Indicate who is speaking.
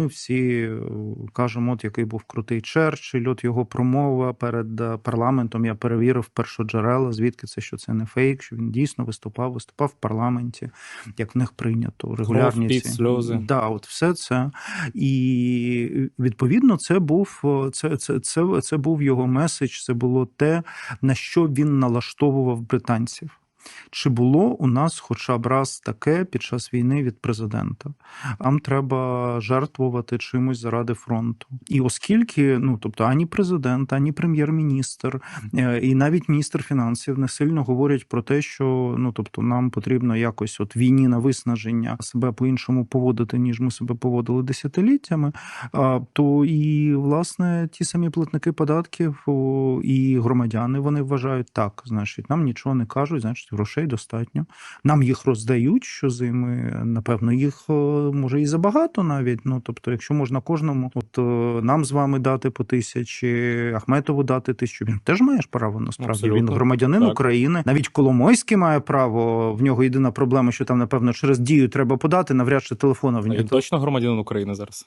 Speaker 1: Ми всі е, кажемо, от який був крутий Черчилль, от його промова перед е, парламентом. Я перевірив першоджерела, звідки це, що це не фейк, що він дійсно виступав, виступав в парламенті, як в них прийнято. Регулярні ці
Speaker 2: сльози.
Speaker 1: Да, от все це. І відповідно, це був е, це, це, це, це був його меседж. Це було те, на що він налаштовував британців. Чи було у нас хоча б раз таке під час війни від президента? Нам треба жертвувати чимось заради фронту. І оскільки, ну тобто, ані президент, ані прем'єр-міністр, е, і навіть міністр фінансів не сильно говорять про те, що ну тобто нам потрібно якось от війні на виснаження себе по-іншому поводити, ніж ми себе поводили десятиліттями. То і власне ті самі платники податків і громадяни вони вважають так, значить, нам нічого не кажуть, значить, грошей достатньо. Нам їх роздають щозими. Напевно, їх е, може і забагато навіть. Ну тобто, якщо можна кожному, от е, нам з вами дати по тисячі, Ахметову дати тисячу, він теж маєш право насправді. Він громадянин
Speaker 2: Так.
Speaker 1: України. Навіть Коломойський має право. В нього єдина проблема, що там, напевно, через дію треба подати, навряд чи телефона в
Speaker 2: Він
Speaker 1: нього.
Speaker 2: точно громадянин України зараз.